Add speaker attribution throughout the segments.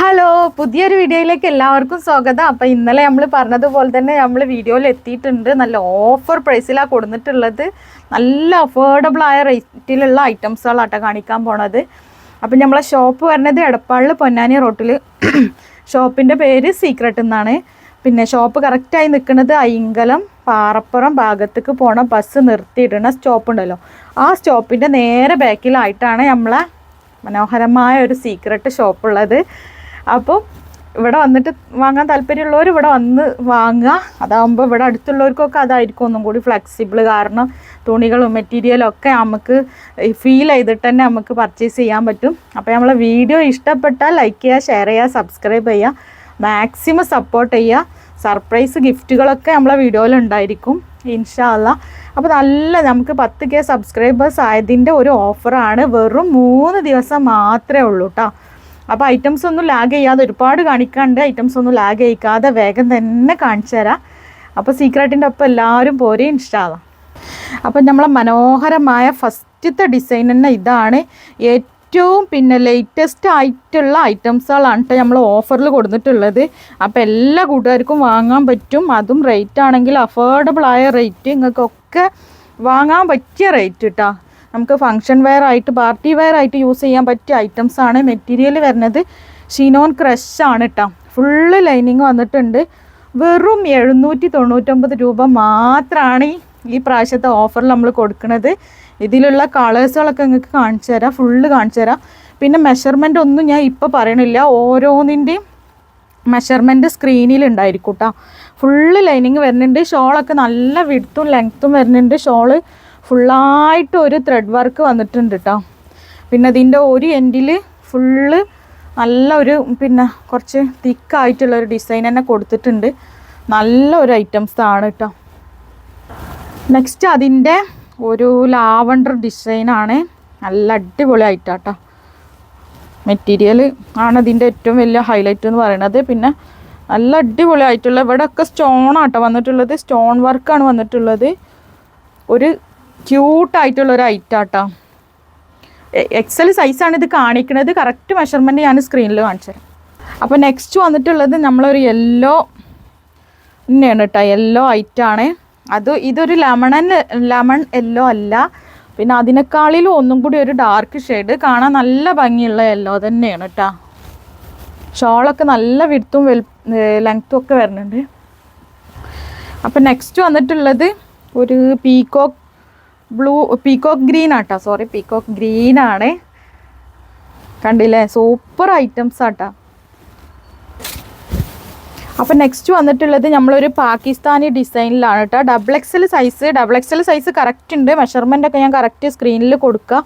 Speaker 1: Hello പുതിയൊരു വീഡിയോയിലേക്ക് എല്ലാവർക്കും സ്വാഗതം. അപ്പം ഇന്നലെ നമ്മൾ പറഞ്ഞതുപോലെ തന്നെ നമ്മൾ വീഡിയോയിൽ എത്തിയിട്ടുണ്ട്. നല്ല ഓഫർ പ്രൈസിലാണ് കൊടുത്തിട്ടുള്ളത് നല്ല അഫോർഡബിൾ ആയ റേറ്റിലുള്ള ഐറ്റംസുകളാട്ടോ കാണിക്കാൻ പോണത്. അപ്പം നമ്മളെ ഷോപ്പ് വരുന്നത് എടപ്പാളിൽ പൊന്നാനി റോട്ടിൽ ഷോപ്പിന്റെ പേര് സീക്രട്ട് എന്നാണ് പിന്നെ ഷോപ്പ് കറക്റ്റായി നിൽക്കുന്നത് അയിങ്കലം പാറപ്പുറം ഭാഗത്തേക്ക് പോണ ബസ് നിർത്തിയിടുന്ന സ്റ്റോപ്പ് ഉണ്ടല്ലോ. ആ സ്റ്റോപ്പിന്റെ നേരെ ബാക്കിലായിട്ടാണ് നമ്മളെ മനോഹരമായ ഒരു സീക്രട്ട് ഷോപ്പുള്ളത് അപ്പോൾ ഇവിടെ വന്നിട്ട് വാങ്ങാൻ താല്പര്യമുള്ളവർ ഇവിടെ വന്ന് വാങ്ങുക. അതാകുമ്പോൾ ഇവിടെ അടുത്തുള്ളവർക്കൊക്കെ അതായിരിക്കും ഒന്നും കൂടി ഫ്ലെക്സിബിൾ കാരണം തുണികളും മെറ്റീരിയലും ഒക്കെ നമുക്ക് ഫീൽ ചെയ്തിട്ട് തന്നെ നമുക്ക് പർച്ചേസ് ചെയ്യാൻ പറ്റും. അപ്പോൾ നമ്മളെ വീഡിയോ ഇഷ്ടപ്പെട്ടാൽ ലൈക്ക് ചെയ്യുക ഷെയർ ചെയ്യുക സബ്സ്ക്രൈബ് ചെയ്യുക. മാക്സിമം സപ്പോർട്ട് ചെയ്യുക. സർപ്രൈസ് ഗിഫ്റ്റുകളൊക്കെ നമ്മളെ വീഡിയോയിൽ ഉണ്ടായിരിക്കും. ഇൻഷാല്ല അപ്പോൾ നല്ല നമുക്ക് പത്ത് കെ സബ്സ്ക്രൈബേഴ്സ് ആയതിന്റെ ഒരു ഓഫറാണ് വെറും മൂന്ന് ദിവസം മാത്രമേ ഉള്ളൂ കേട്ടോ അപ്പോൾ ഐറ്റംസ് ഒന്നും ലാഗ് ചെയ്യാതെ ഒരുപാട് കാണിക്കാണ്ട് ഐറ്റംസ് ഒന്നും ലാഗ് ചെയ്യിക്കാതെ വേഗം തന്നെ കാണിച്ചു തരാം. അപ്പോൾ സീക്രട്ടിന്റെ ഒപ്പം എല്ലാവരും പോരെ ഇൻഷാല്ല അപ്പം നമ്മളെ മനോഹരമായ ഫസ്റ്റത്തെ ഡിസൈൻ തന്നെ ഇതാണ്. ഏറ്റവും പിന്നെ ലേറ്റസ്റ്റ് ആയിട്ടുള്ള ഐറ്റംസുകളാണ് നമ്മൾ ഓഫറിൽ കൊടുത്തിട്ടുള്ളത്. അപ്പോൾ എല്ലാ കൂട്ടുകാർക്കും വാങ്ങാൻ പറ്റും. അതും റേറ്റ് ആണെങ്കിൽ അഫോർഡബിൾ ആയ റേറ്റ് നിങ്ങൾക്കൊക്കെ വാങ്ങാൻ പറ്റിയ റേറ്റ് കേട്ടോ നമുക്ക് ഫങ്ഷൻ വെയർ ആയിട്ട് പാർട്ടി വെയർ ആയിട്ട് യൂസ് ചെയ്യാൻ പറ്റിയ ഐറ്റംസ് ആണ് മെറ്റീരിയൽ വരുന്നത്. ഷിനോൺ ക്രഷ് ആണ് കേട്ടോ ഫുള്ള് ലൈനിങ് വന്നിട്ടുണ്ട്. വെറും എഴുന്നൂറ്റി തൊണ്ണൂറ്റൊമ്പത് രൂപ മാത്രമാണ് ഈ പ്രാവശ്യത്തെ ഓഫറിൽ നമ്മൾ കൊടുക്കുന്നത് ഇതിലുള്ള കളേഴ്സുകളൊക്കെ നിങ്ങൾക്ക് കാണിച്ചു തരാം. ഫുള്ള് കാണിച്ചു തരാം. പിന്നെ മെഷർമെന്റ് ഒന്നും ഞാൻ ഇപ്പോൾ പറയണില്ല. ഓരോന്നിന്റെയും മെഷർമെന്റ് സ്ക്രീനിൽ ഉണ്ടായിരിക്കും കേട്ടോ ഫുള്ള് ലൈനിങ് വരുന്നുണ്ട്. ഷോളൊക്കെ നല്ല വിടുത്തും ലെങ്ത്തും വരുന്നുണ്ട്. ഷോൾ ഫുള്ളായിട്ട് ഒരു ത്രെഡ് വർക്ക് വന്നിട്ടുണ്ട് കേട്ടോ പിന്നെ ഇതിന്റെ ഒരു എൻഡിൽ ഫുള്ള് നല്ല ഒരു പിന്നെ കുറച്ച് തിക്കായിട്ടുള്ള ഒരു ഡിസൈൻ തന്നെ കൊടുത്തിട്ടുണ്ട്. നല്ല ഒരു ഐറ്റംസ് ആണ് കേട്ടോ നെക്സ്റ്റ് അതിന്റെ ഒരു ലാവണ്ടർ ഡിസൈനാണ് നല്ല അടിപൊളി ആയിട്ടാട്ടോ മെറ്റീരിയൽ ആണ് ഇതിന്റെ ഏറ്റവും വലിയ ഹൈലൈറ്റ് എന്ന് പറയുന്നത് പിന്നെ നല്ല അടിപൊളി ആയിട്ടുള്ള ഇവിടെ ഒക്കെ സ്റ്റോൺ വന്നിട്ടുള്ളത്. സ്റ്റോൺ വർക്കാണ് വന്നിട്ടുള്ളത്. ഒരു ക്യൂട്ടായിട്ടുള്ള ഒരു ഐറ്റാട്ടോ എക്സൽ സൈസാണ് ഇത് കാണിക്കുന്നത് കറക്റ്റ് മെഷർമെന്റ് ഞാൻ സ്ക്രീനിൽ കാണിച്ചു തരാം. അപ്പോൾ നെക്സ്റ്റ് വന്നിട്ടുള്ളത് നമ്മളൊരു യെല്ലോ തന്നെയാണ് കേട്ടോ യെല്ലോ ഐറ്റാണ് അത് ഇതൊരു ലെമണൻ ലെമൺ യെല്ലോ അല്ല. പിന്നെ അതിനേക്കാളിലും ഒന്നും കൂടി ഒരു ഡാർക്ക് ഷെയ്ഡ് കാണാൻ നല്ല ഭംഗിയുള്ള യെല്ലോ തന്നെയാണ് കേട്ടോ ഷോളൊക്കെ നല്ല വിടുത്തും വെൽ ലെങ്ത്തും ഒക്കെ വരുന്നുണ്ട്. അപ്പം നെക്സ്റ്റ് വന്നിട്ടുള്ളത് ഒരു പീക്കോക്ക് ബ്ലൂ പീക്കോക്ക് ഗ്രീൻ ആട്ടോ. സോറി പീക്കോക്ക് ഗ്രീൻ ആണ്. കണ്ടില്ലേ? സൂപ്പർ ഐറ്റംസ് ആട്ടോ. അപ്പം നെക്സ്റ്റ് വന്നിട്ടുള്ളത് നമ്മളൊരു പാകിസ്ഥാനി ഡിസൈനിലാണ് കേട്ടോ double XL size double XL size correct ഉണ്ട്. മെഷർമെന്റ് ഒക്കെ ഞാൻ കറക്റ്റ് സ്ക്രീനിൽ കൊടുക്കുക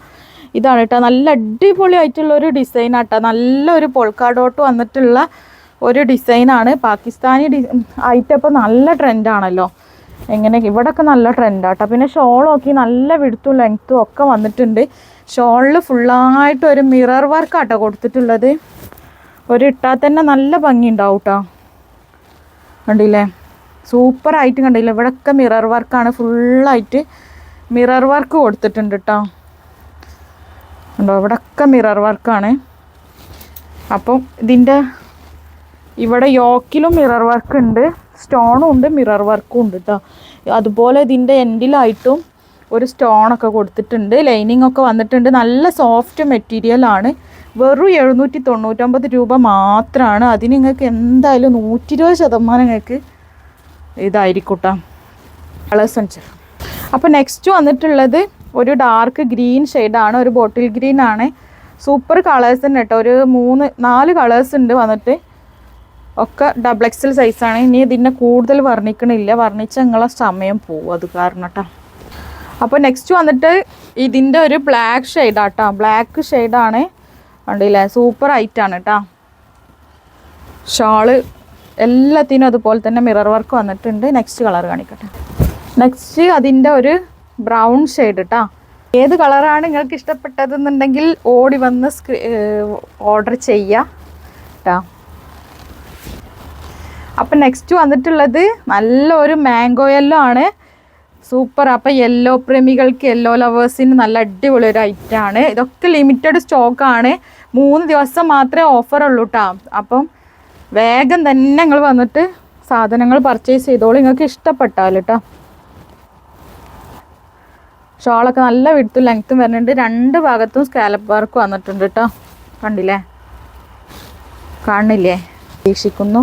Speaker 1: ഇതാണ് കേട്ടോ നല്ല അടിപൊളി ആയിട്ടുള്ള ഒരു ഡിസൈൻ ആട്ടോ നല്ലൊരു പൊൾക്കാഡോട്ട് വന്നിട്ടുള്ള ഒരു ഡിസൈനാണ് പാകിസ്ഥാനി ഡി ഐറ്റം ഇപ്പോൾ നല്ല ട്രെൻഡാണല്ലോ എങ്ങനെ ഇവിടെയൊക്കെ നല്ല ട്രെൻഡാട്ടോ പിന്നെ ഷോൾ നോക്കി നല്ല വിടുത്തും ലെങ്ത്തും ഒക്കെ വന്നിട്ടുണ്ട്. ഷോളിൽ ഫുള്ളായിട്ട് ഒരു മിറർ വർക്കാട്ടോ കൊടുത്തിട്ടുള്ളത്. ഒരു ഇട്ടാൽ തന്നെ നല്ല ഭംഗി ഉണ്ടാവും കേട്ടോ കണ്ടില്ലേ? സൂപ്പർ സൂപ്പറായിട്ട് കണ്ടില്ലേ? ഇവിടെയൊക്കെ മിറർ വർക്കാണ് ഫുള്ളായിട്ട് മിറർ വർക്ക് കൊടുത്തിട്ടുണ്ട് കേട്ടോ ഉണ്ടോ ഇവിടെയൊക്കെ മിറർ വർക്കാണ് അപ്പം ഇതിന്റെ ഇവിടെ യോക്കിലും മിറർ വർക്ക് ഉണ്ട് സ്റ്റോണും ഉണ്ട് മിറർ വർക്കും ഉണ്ട് കേട്ടോ അതുപോലെ ഇതിന്റെ എൻഡിലായിട്ടും ഒരു സ്റ്റോണൊക്കെ കൊടുത്തിട്ടുണ്ട്. ലൈനിങ് ഒക്കെ വന്നിട്ടുണ്ട്. നല്ല സോഫ്റ്റ് മെറ്റീരിയലാണ്. വെറും എഴുന്നൂറ്റി തൊണ്ണൂറ്റൊമ്പത് രൂപ മാത്രമാണ് അതിന് നിങ്ങൾക്ക് എന്തായാലും നൂറ്റി ഇരുപത് ശതമാനം നിങ്ങൾക്ക് ഇതായിരിക്കൂട്ടാ. കേട്ടോ കളേഴ്സ് അഞ്ച് അപ്പോൾ നെക്സ്റ്റ് വന്നിട്ടുള്ളത് ഒരു ഡാർക്ക് ഗ്രീൻ ഷെയ്ഡാണ് ഒരു ബോട്ടിൽ ഗ്രീൻ ആണ്. സൂപ്പർ കളേഴ്സ് തന്നെ കേട്ടോ ഒരു മൂന്ന് നാല് കളേഴ്സ് ഉണ്ട് വന്നിട്ട്. ഒക്കെ ഡബിൾ എക്സൽ സൈസാണ് ഇനി ഇതിനെ കൂടുതൽ വർണിക്കണില്ല. വർണിച്ച നിങ്ങളെ സമയം പോവും. അത് കാരണം കേട്ടോ അപ്പോൾ നെക്സ്റ്റ് വന്നിട്ട് ഇതിന്റെ ഒരു ബ്ലാക്ക് ഷെയ്ഡാട്ടോ ബ്ലാക്ക് ഷെയ്ഡാണ് കണ്ടില്ലേ? സൂപ്പർ ഐറ്റാണ് കേട്ടോ ഷാൾ എല്ലാത്തിനും അതുപോലെ തന്നെ മിറർ വർക്ക് വന്നിട്ടുണ്ട്. നെക്സ്റ്റ് കളർ കാണിക്കട്ടെ. നെക്സ്റ്റ് അതിന്റെ ഒരു ബ്രൗൺ ഷെയ്ഡ് കേട്ടോ ഏത് കളറാണ് നിങ്ങൾക്ക് ഇഷ്ടപ്പെട്ടതെന്നുണ്ടെങ്കിൽ ഓടി വന്ന് സ്ക്രീ ഓർഡർ ചെയ്യുക കേട്ടോ അപ്പം നെക്സ്റ്റ് വന്നിട്ടുള്ളത് നല്ല ഒരു മാംഗോ യെല്ലോ ആണ്. സൂപ്പർ അപ്പം യെല്ലോ പ്രേമികൾക്ക് യെല്ലോ ലവേഴ്സിന് നല്ല അടിപൊളി ഒരു ഐറ്റം ആണ്. ഇതൊക്കെ ലിമിറ്റഡ് സ്റ്റോക്കാണ് മൂന്ന് ദിവസം മാത്രമേ ഓഫർ ഉള്ളൂ കേട്ടോ അപ്പം വേഗം തന്നെ നിങ്ങൾ വന്നിട്ട് സാധനങ്ങൾ പർച്ചേസ് ചെയ്തോളൂ. നിങ്ങൾക്ക് ഇഷ്ടപ്പെട്ടാൽ കേട്ടോ ഷോളൊക്കെ നല്ല വിടുത്തും ലെങ്ത്തും വരുന്നുണ്ട്. രണ്ട് ഭാഗത്തും സ്കാലപ്പ് വർക്ക് വന്നിട്ടുണ്ട് കേട്ടോ കണ്ടില്ലേ? കാണില്ലേ? പ്രതീക്ഷിക്കുന്നു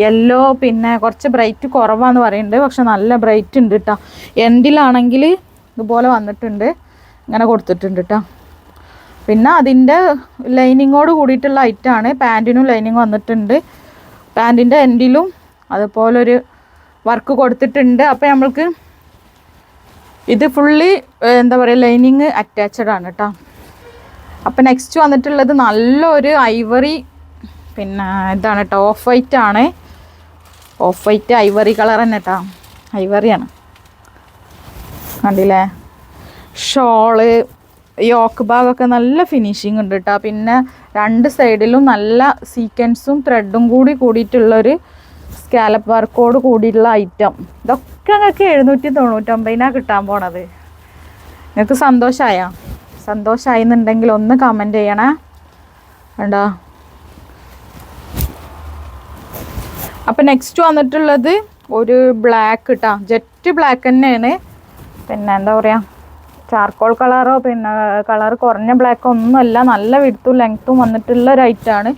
Speaker 1: യെല്ലോ പിന്നെ കുറച്ച് ബ്രൈറ്റ് കുറവാന്ന് പറയുന്നുണ്ട്. പക്ഷെ നല്ല ബ്രൈറ്റ് ഉണ്ട് കേട്ടോ എൻഡിലാണെങ്കിൽ ഇതുപോലെ വന്നിട്ടുണ്ട്. ഇങ്ങനെ കൊടുത്തിട്ടുണ്ട് കേട്ടോ പിന്നെ അതിന്റെ ലൈനിങ്ങോട് കൂടിയിട്ടുള്ള ഐറ്റാണ് പാന്റിനും ലൈനിങ് വന്നിട്ടുണ്ട്. പാന്റിന്റെ എൻഡിലും അതുപോലൊരു വർക്ക് കൊടുത്തിട്ടുണ്ട്. അപ്പോൾ നമ്മൾക്ക് ഇത് ഫുള്ളി എന്താ പറയുക ലൈനിങ് അറ്റാച്ചഡ് ആണ് കേട്ടോ അപ്പം നെക്സ്റ്റ് വന്നിട്ടുള്ളത് നല്ലൊരു ഐവറി പിന്നെ ഇതാണ് കേട്ടോ ഓഫ് വൈറ്റ് ആണ്. ഓഫ് വൈറ്റ് ഐവറി കളർ തന്നെ കേട്ടോ ഐവറിയാണ് കണ്ടില്ലേ? ഷോൾ യോക്ക് ഭാഗമൊക്കെ നല്ല ഫിനിഷിങ് ഉണ്ട് കേട്ടോ പിന്നെ രണ്ട് സൈഡിലും നല്ല സീക്വൻസും ത്രെഡും കൂടി കൂടിയിട്ടുള്ളൊരു സ്കാലപ്പ് വർക്കോട് കൂടിയിട്ടുള്ള ഐറ്റം ഇതൊക്കെ നിങ്ങൾക്ക് എഴുന്നൂറ്റി തൊണ്ണൂറ്റൊമ്പതിനാണ് കിട്ടാൻ പോണത്. നിങ്ങൾക്ക് സന്തോഷമായ സന്തോഷമായി എന്നുണ്ടെങ്കിൽ ഒന്ന് കമന്റ് ചെയ്യണേ. വേണ്ടോ അപ്പം നെക്സ്റ്റ് വന്നിട്ടുള്ളത് ഒരു ബ്ലാക്ക് കേട്ടോ ജെറ്റ് ബ്ലാക്ക് തന്നെയാണ്. പിന്നെ എന്താ പറയുക ചാർക്കോൾ കളറോ പിന്നെ കളർ കുറഞ്ഞ ബ്ലാക്കോ ഒന്നുമല്ല നല്ല വിടുത്തും ലെങ്ത്തും വന്നിട്ടുള്ള ഒരു ഐറ്റാണ്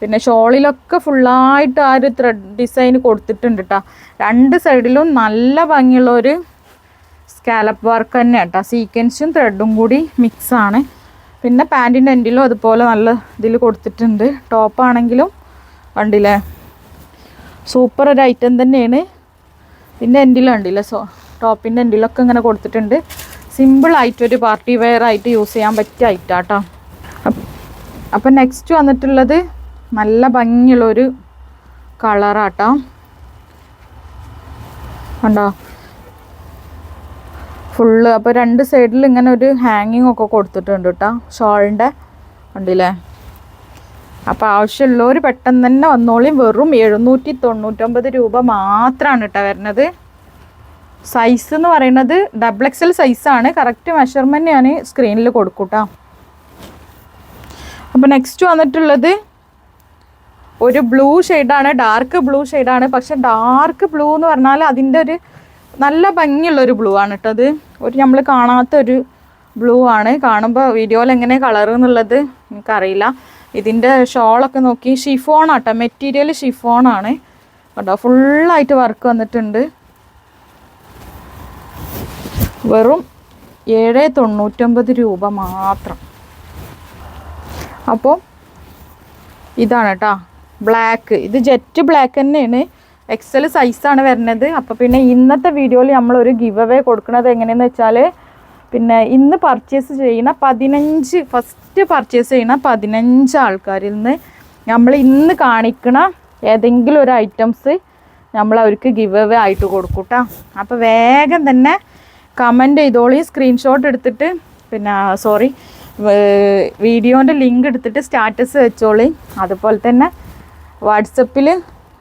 Speaker 1: പിന്നെ ഷോളിലൊക്കെ ഫുള്ളായിട്ട് ആ ഒരു ത്രെഡ് ഡിസൈൻ കൊടുത്തിട്ടുണ്ട് കേട്ടോ രണ്ട് സൈഡിലും നല്ല ഭംഗിയുള്ള ഒരു സ്കാലപ്പ് വർക്ക് തന്നെ കേട്ടോ സീക്വൻസും ത്രെഡും കൂടി മിക്സാണ് പിന്നെ പാന്റിന്റെ എൻഡിലും അതുപോലെ നല്ല ഇതിൽ കൊടുത്തിട്ടുണ്ട്. ടോപ്പാണെങ്കിലും കണ്ടില്ലേ? സൂപ്പർ ഒരു ഐറ്റം തന്നെയാണ്. പിന്നെ എൻഡിലും കണ്ടില്ലേ സോ ടോപ്പിന്റെ എൻഡിലൊക്കെ ഇങ്ങനെ കൊടുത്തിട്ടുണ്ട്. സിമ്പിളായിട്ടൊരു പാർട്ടി വെയർ ആയിട്ട് യൂസ് ചെയ്യാൻ പറ്റിയ ഐറ്റാട്ടോ അപ്പം നെക്സ്റ്റ് വന്നിട്ടുള്ളത് നല്ല ഭംഗിയുള്ളൊരു കളറാട്ടോ കണ്ടോ? ഫുള്ള് അപ്പോൾ രണ്ട് സൈഡിൽ ഇങ്ങനെ ഒരു ഹാങ്ങിങ് ഒക്കെ കൊടുത്തിട്ടുണ്ട് കേട്ടോ ഷോളിന്റെ കണ്ടില്ലേ? അപ്പോൾ ആവശ്യമുള്ളവർ പെട്ടെന്ന് തന്നെ വന്നോളിയും വെറും എഴുന്നൂറ്റി തൊണ്ണൂറ്റൊമ്പത് രൂപ മാത്രമാണ് കേട്ടോ വരുന്നത് സൈസ് എന്ന് പറയുന്നത് ഡബിൾ എക്സൽ സൈസാണ് കറക്റ്റ് മെഷർമെന്റ് ഞാൻ സ്ക്രീനിൽ കൊടുക്കൂട്ടോ അപ്പോൾ നെക്സ്റ്റ് വന്നിട്ടുള്ളത് ഒരു ബ്ലൂ ഷെയ്ഡാണ് ഡാർക്ക് ബ്ലൂ ഷെയ്ഡാണ് പക്ഷെ ഡാർക്ക് ബ്ലൂ എന്ന് പറഞ്ഞാൽ അതിന്റെ ഒരു നല്ല ഭംഗിയുള്ളൊരു ബ്ലൂ ആണ് കേട്ടോ അത്. ഒരു നമ്മൾ കാണാത്തൊരു ബ്ലൂ ആണ്. കാണുമ്പോൾ വീഡിയോയിൽ എങ്ങനെ കളർ എന്നുള്ളത് എനിക്കറിയില്ല. ഇതിന്റെ ഷോളൊക്കെ നോക്കി. ഷിഫോൺ ആട്ടോ മെറ്റീരിയൽ ഷിഫോണാണ്. കേട്ടോ ഫുള്ളായിട്ട് വർക്ക് വന്നിട്ടുണ്ട്. വെറും ഏഴ് തൊണ്ണൂറ്റൊമ്പത് രൂപ മാത്രം. അപ്പോൾ ഇതാണ് കേട്ടോ ബ്ലാക്ക്. ഇത് ജെറ്റ് ബ്ലാക്ക് തന്നെയാണ്. എക്സൽ സൈസാണ് വരുന്നത്. അപ്പോൾ പിന്നെ ഇന്നത്തെ വീഡിയോയിൽ നമ്മളൊരു ഗിവ് അവേ കൊടുക്കുന്നത് എങ്ങനെയെന്ന് വെച്ചാൽ പിന്നെ ഇന്ന് പർച്ചേസ് ചെയ്യുന്ന പതിനഞ്ച് ഫസ്റ്റ് പർച്ചേസ് ചെയ്യുന്ന പതിനഞ്ച് ആൾക്കാരിൽ നിന്ന് നമ്മൾ ഇന്ന് കാണിക്കണ ഏതെങ്കിലും ഒരു ഐറ്റംസ് നമ്മൾ അവർക്ക് ഗിവ് അവേ ആയിട്ട് കൊടുക്കും കേട്ടോ അപ്പോൾ വേഗം തന്നെ കമന്റ് ചെയ്തോളി. സ്ക്രീൻഷോട്ട് എടുത്തിട്ട് പിന്നെ സോറി വീഡിയോന്റെ ലിങ്ക് എടുത്തിട്ട് സ്റ്റാറ്റസ് വെച്ചോളി. അതുപോലെ തന്നെ വാട്സപ്പിൽ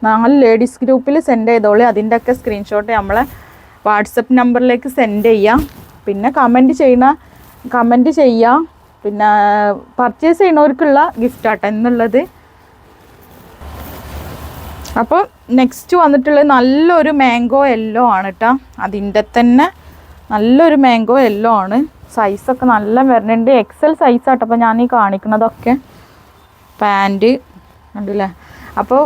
Speaker 1: നാല് ലേഡീസ് ഗ്രൂപ്പിൽ സെൻഡ് ചെയ്തോളി. അതിന്റെയൊക്കെ സ്ക്രീൻഷോട്ട് നമ്മളെ വാട്സപ്പ് നമ്പറിലേക്ക് സെൻഡ് ചെയ്യാം. പിന്നെ കമന്റ് ചെയ്യുന്ന കമന്റ് ചെയ്യാം. പിന്നെ പർച്ചേസ് ചെയ്യുന്നവർക്കുള്ള ഗിഫ്റ്റ് ആട്ടോ എന്നുള്ളത് അപ്പോൾ നെക്സ്റ്റ് വന്നിട്ടുള്ളത് നല്ലൊരു മാംഗോ യെല്ലോ ആണ് കേട്ടോ അതിന്റെ തന്നെ നല്ലൊരു മാംഗോ യെല്ലോ ആണ്. സൈസൊക്കെ നല്ല വരുന്നുണ്ട് എക്സൽ സൈസാട്ടോ അപ്പോൾ ഞാൻ ഈ കാണിക്കുന്നതൊക്കെ പാന്റ് ഉണ്ടല്ലേ അപ്പോൾ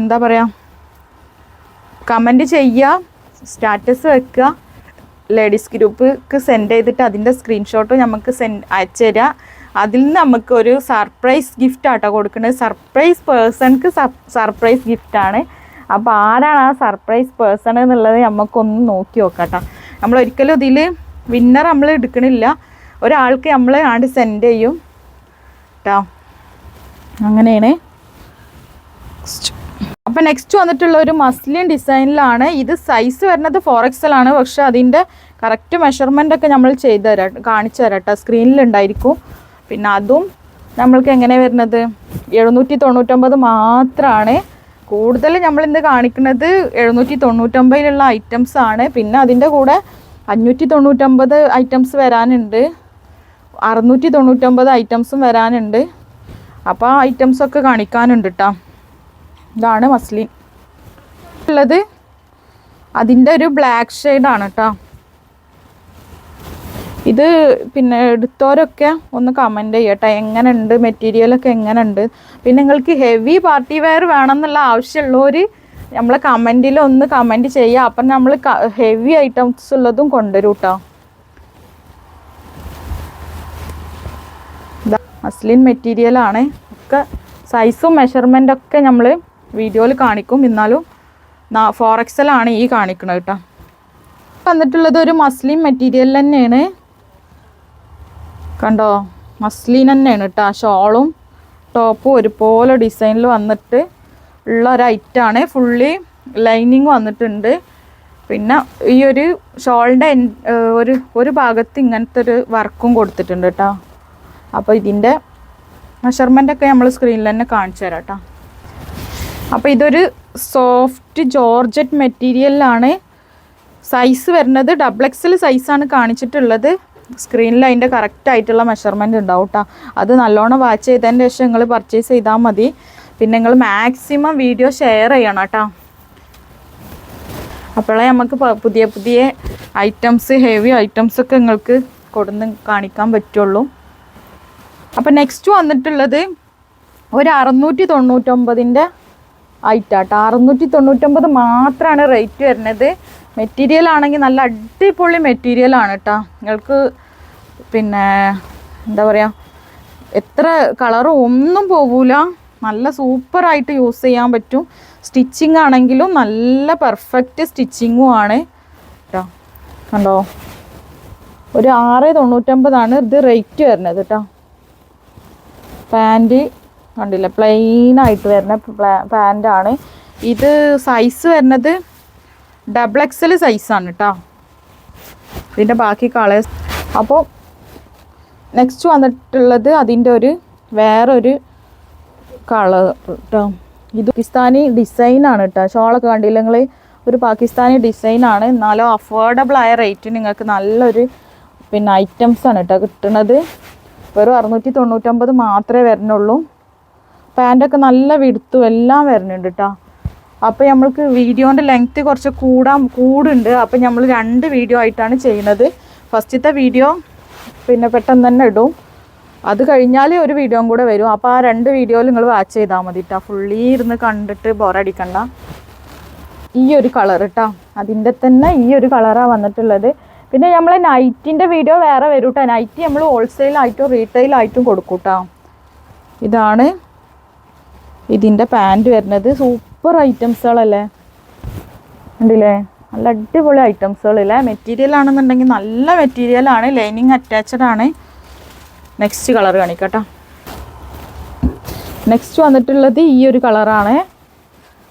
Speaker 1: എന്താ പറയുക കമന്റ് ചെയ്യുക സ്റ്റാറ്റസ് വെക്കുക ലേഡീസ് ഗ്രൂപ്പ് സെൻഡ് ചെയ്തിട്ട് അതിന്റെ സ്ക്രീൻഷോട്ട് നമുക്ക് സെൻഡ് അയച്ചു അതിൽ നിന്ന് നമുക്ക് ഒരു സർപ്രൈസ് ഗിഫ്റ്റ് ആട്ടോ കൊടുക്കുന്നത്. സർപ്രൈസ് പേഴ്സൺക്ക് സർപ്രൈസ് ഗിഫ്റ്റാണ് അപ്പോൾ ആരാണ് ആ സർപ്രൈസ് പേഴ്സൺ എന്നുള്ളത് നമുക്കൊന്ന് നോക്കി നോക്കാം നമ്മൾ ഒരിക്കലും ഇതിൽ വിന്നർ നമ്മൾ എടുക്കണില്ല. ഒരാൾക്ക് നമ്മൾ ആണ്ട് സെൻഡ് ചെയ്യും. കേട്ടോ അങ്ങനെയാണ്. അപ്പം നെക്സ്റ്റ് വന്നിട്ടുള്ള ഒരു മസ്ലിൻ ഡിസൈനിലാണ് ഇത് സൈസ് വരുന്നത് ഫോർ എക്സൽ ആണ്. പക്ഷെ അതിന്റെ കറക്റ്റ് മെഷർമെന്റ് ഒക്കെ നമ്മൾ ചെയ്ത് തരാം കാണിച്ചു തരാം കേട്ടോ സ്ക്രീനിലുണ്ടായിരിക്കും പിന്നെ അതും നമ്മൾക്ക് എങ്ങനെ വരുന്നത്? എഴുന്നൂറ്റി തൊണ്ണൂറ്റൊമ്പത് മാത്രമാണ് കൂടുതൽ നമ്മൾ ഇന്ന് കാണിക്കുന്നത് എഴുന്നൂറ്റി തൊണ്ണൂറ്റൊമ്പതിലുള്ള ഐറ്റംസ് ആണ്. പിന്നെ അതിന്റെ കൂടെ അഞ്ഞൂറ്റി തൊണ്ണൂറ്റൊമ്പത് ഐറ്റംസ് വരാനുണ്ട്. അറുന്നൂറ്റി തൊണ്ണൂറ്റൊമ്പത് ഐറ്റംസും വരാനുണ്ട്. അപ്പോൾ ആ ഐറ്റംസൊക്കെ കാണിക്കാനുണ്ട് കേട്ടോ ഇതാണ് മസ്ലിൻ. ഉള്ളത് അതിന്റെ ഒരു ബ്ലാക്ക് ഷെയ്ഡാണ് കേട്ടോ ഇത് പിന്നെ എടുത്തവരൊക്കെ ഒന്ന് കമന്റ് ചെയ്യട്ടെ എങ്ങനെയുണ്ട് മെറ്റീരിയലൊക്കെ എങ്ങനെയുണ്ട് പിന്നെ നിങ്ങൾക്ക് ഹെവി പാർട്ടി വെയർ വേണമെന്നുള്ള ആവശ്യമുള്ളവർ നമ്മളെ കമന്റിൽ ഒന്ന് കമന്റ് ചെയ്യുക അപ്പം നമ്മൾ ഹെവി ഐറ്റംസ് ഉള്ളതും കൊണ്ടുവരും കേട്ടോ മസ്ലിൻ മെറ്റീരിയലാണ് ഒക്കെ സൈസും മെഷർമെന്റൊക്കെ നമ്മൾ വീഡിയോയിൽ കാണിക്കും. എന്നാലും ഫോർ എക്സലാണ് ഈ കാണിക്കുന്നത് കേട്ടോ. വന്നിട്ടുള്ളത് ഒരു മസ്ലിൻ മെറ്റീരിയൽ തന്നെയാണ്. കണ്ടോ? മസ്ലിൻ തന്നെയാണ് കേട്ടോ. ഷോളും ടോപ്പും ഒരുപോലെ ഡിസൈനിൽ വന്നിട്ട് ഉള്ള ഒരു ഐറ്റാണ് ഫുള്ളി ലൈനിങ് വന്നിട്ടുണ്ട്. പിന്നെ ഈ ഒരു ഷോളിന്റെ ഒരു ഒരു ഭാഗത്ത് ഇങ്ങനത്തെ ഒരു വർക്കും കൊടുത്തിട്ടുണ്ട് കേട്ടോ. അപ്പോൾ ഇതിന്റെ മെഷർമെന്റൊക്കെ നമ്മൾ സ്ക്രീനിൽ തന്നെ കാണിച്ചു തരാം കേട്ടോ. അപ്പോൾ ഇതൊരു സോഫ്റ്റ് ജോർജറ്റ് മെറ്റീരിയലിലാണ് സൈസ് വരുന്നത് ഡബിൾ എക്സൽ സൈസാണ് കാണിച്ചിട്ടുള്ളത്. സ്ക്രീനിൽ അതിന്റെ കറക്റ്റ് ആയിട്ടുള്ള മെഷർമെന്റ് ഉണ്ടാവും കേട്ടോ അത് നല്ലോണം വാച്ച് ചെയ്തതിന് ശേഷം നിങ്ങൾ പർച്ചേസ് ചെയ്താൽ മതി. പിന്നെ നിങ്ങൾ മാക്സിമം വീഡിയോ ഷെയർ ചെയ്യണം കേട്ടോ അപ്പോഴേ നമുക്ക് പുതിയ പുതിയ ഐറ്റംസ് ഹെവി ഐറ്റംസ് ഒക്കെ നിങ്ങൾക്ക് കൊടുന്ന് കാണിക്കാൻ പറ്റുള്ളൂ. അപ്പോൾ നെക്സ്റ്റ് വന്നിട്ടുള്ളത് ഒരു അറുന്നൂറ്റി തൊണ്ണൂറ്റൊമ്പതിന്റെ ഐറ്റാട്ടോ അറുന്നൂറ്റി തൊണ്ണൂറ്റൊമ്പത് മാത്രമാണ് റേറ്റ് വരുന്നത്. മെറ്റീരിയൽ ആണെങ്കിൽ നല്ല അടിപൊളി മെറ്റീരിയൽ ആണ് കേട്ടോ നിങ്ങൾക്ക് പിന്നെ എന്താ പറയുക എത്ര കളറും ഒന്നും പോകൂല നല്ല സൂപ്പറായിട്ട് യൂസ് ചെയ്യാൻ പറ്റും. സ്റ്റിച്ചിങ് ആണെങ്കിലും നല്ല പെർഫെക്റ്റ് സ്റ്റിച്ചിങ്ങും ആണ്. കേട്ടോ കണ്ടോ? ഒരു ആറ് തൊണ്ണൂറ്റൊമ്പതാണ് ഇത് റേറ്റ് വരുന്നത് കേട്ടോ പാന്റ് കണ്ടില്ല. പ്ലെയിൻ ആയിട്ട് വരുന്ന ആണ്. ഇത് സൈസ് വരുന്നത് ഡബിൾ എക്സൽ സൈസാണ് കേട്ടോ ഇതിന്റെ ബാക്കി കളേഴ്സ് അപ്പോൾ നെക്സ്റ്റ് വന്നിട്ടുള്ളത് അതിന്റെ ഒരു വേറൊരു കളർ കേട്ടോ ഇത് പാകിസ്ഥാനി ഡിസൈനാണ് കേട്ടോ ഷോളൊക്കെ കണ്ടില്ലെങ്കിൽ ഒരു പാകിസ്ഥാനി ഡിസൈനാണ് എന്നാലും അഫോർഡബിൾ ആയ റേറ്റ് നിങ്ങൾക്ക് നല്ലൊരു പിന്നെ ഐറ്റംസ് ആണ് കേട്ടോ കിട്ടുന്നത് വെറും അറുന്നൂറ്റി തൊണ്ണൂറ്റൊമ്പത് മാത്രമേ വരുന്നുള്ളൂ പാന്റൊക്കെ നല്ല വിടുത്തും എല്ലാം വരുന്നുണ്ട് കേട്ടോ അപ്പോൾ നമ്മൾക്ക് വീഡിയോന്റെ ലെങ്ത്ത് കുറച്ച് കൂടാൻ കൂടുണ്ട്. അപ്പോൾ നമ്മൾ രണ്ട് വീഡിയോ ആയിട്ടാണ് ചെയ്യുന്നത്. ഫസ്റ്റത്തെ വീഡിയോ പിന്നെ പെട്ടെന്ന് തന്നെ ഇടും. അത് കഴിഞ്ഞാൽ ഒരു വീഡിയോയും കൂടെ വരും. അപ്പോൾ ആ രണ്ട് വീഡിയോയിൽ നിങ്ങൾ വാച്ച് ചെയ്താൽ മതി കേട്ടോ ഫുള്ളി ഇരുന്ന് കണ്ടിട്ട് ബോറടിക്കണ്ട ഈ ഒരു കളർ കേട്ടോ അതിന്റെ തന്നെ ഈ ഒരു കളറാണ് വന്നിട്ടുള്ളത്. പിന്നെ നമ്മൾ നൈറ്റിന്റെ വീഡിയോ വേറെ വരും കേട്ടോ നൈറ്റ് നമ്മൾ ഹോൾസെയിലായിട്ടും റീറ്റെയിലായിട്ടും കൊടുക്കും കേട്ടോ ഇതാണ് ഇതിന്റെ പാന്റ് വരുന്നത് സൂപ്പർ ഐറ്റംസുകളല്ലേ ഉണ്ടല്ലേ നല്ല അടിപൊളി ഐറ്റംസുകളില്ലേ മെറ്റീരിയൽ ആണെന്നുണ്ടെങ്കിൽ നല്ല മെറ്റീരിയലാണ് ലൈനിങ് അറ്റാച്ചഡ് ആണ്. നെക്സ്റ്റ് കളർ കാണിക്കട്ടോ. നെക്സ്റ്റ് വന്നിട്ടുള്ളത് ഈ ഒരു കളറാണ്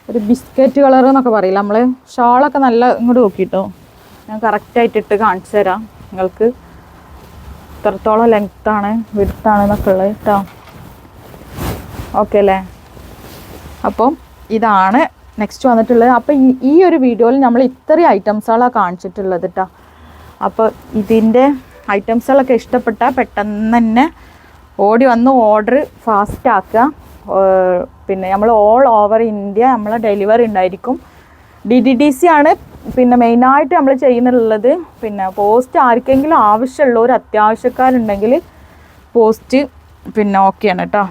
Speaker 1: ഒരു ബിസ്ക്കറ്റ് കളർ എന്നൊക്കെ പറയില്ല നമ്മൾ ഷാളൊക്കെ നല്ല ഇങ്ങോട്ട് നോക്കിയിട്ടോ ഞാൻ കറക്റ്റായിട്ട് ഇട്ട് കാണിച്ചു തരാം നിങ്ങൾക്ക്. ഇത്രത്തോളം ലെങ്ത്താണ് വിടുത്താണ് എന്നൊക്കെ ഉള്ളത് കേട്ടോ. ഓക്കെ അല്ലേ അപ്പം ഇതാണ് നെക്സ്റ്റ് വന്നിട്ടുള്ളത്. അപ്പോൾ ഈ ഒരു വീഡിയോയിൽ നമ്മൾ ഇത്രയും ഐറ്റംസുകളാണ് കാണിച്ചിട്ടുള്ളത് കേട്ടോ അപ്പോൾ ഇതിന്റെ ഐറ്റംസുകളൊക്കെ ഇഷ്ടപ്പെട്ടാൽ പെട്ടെന്ന് തന്നെ ഓടി വന്ന് ഓർഡർ ഫാസ്റ്റ് ആക്കുക. പിന്നെ നമ്മൾ ഓൾ ഓവർ ഇന്ത്യ നമ്മൾ ഡെലിവറി ഉണ്ടായിരിക്കും. ഡി ഡി ഡി സി ആണ് പിന്നെ മെയിനായിട്ട് നമ്മൾ ചെയ്യുന്നുള്ളത്. പിന്നെ പോസ്റ്റ് ആർക്കെങ്കിലും ആവശ്യമുള്ള ഒരു അത്യാവശ്യക്കാരുണ്ടെങ്കിൽ പോസ്റ്റ് പിന്നെ ഓക്കെയാണ് കേട്ടോ